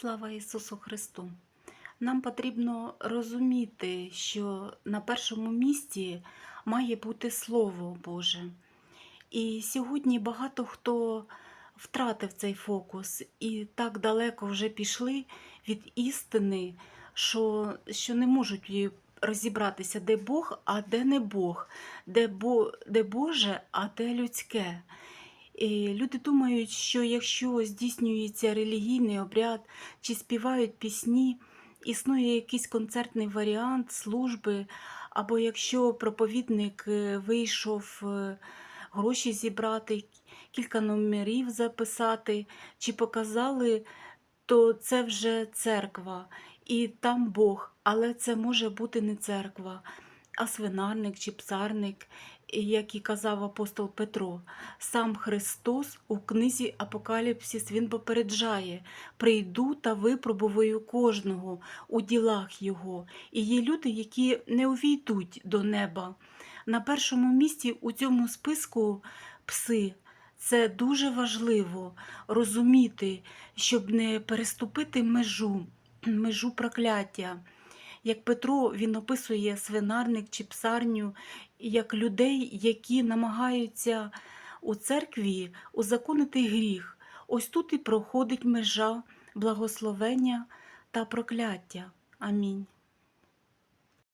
Слава Ісусу Христу! Нам потрібно розуміти, що на першому місці має бути Слово Боже. І сьогодні багато хто втратив цей фокус і так далеко вже пішли від істини, що, що не можуть розібратися, де Бог, а де не Бог, де, Бо, де Боже, а де людське. Люди думають, що якщо здійснюється релігійний обряд чи співають пісні, існує якийсь концертний варіант служби, або якщо проповідник е, вийшов е, гроші зібрати, кілька номерів записати, чи показали, то це вже церква, і там Бог, але це може бути не церква, а свинарник чи псарник, як і казав апостол Петро. Сам Христос у книзі Апокаліпсис він попереджає: прийду та випробую кожного у ділах Його. І є люди, які не увійдуть до неба. На першому місці у цьому списку пси. Це дуже важливо розуміти, щоб не переступити межу, межу прокляття. Як Петро він описує свинарник чи псарню як людей, які намагаються у церкві узаконити гріх. Ось тут і проходить межа благословення та прокляття. Амінь.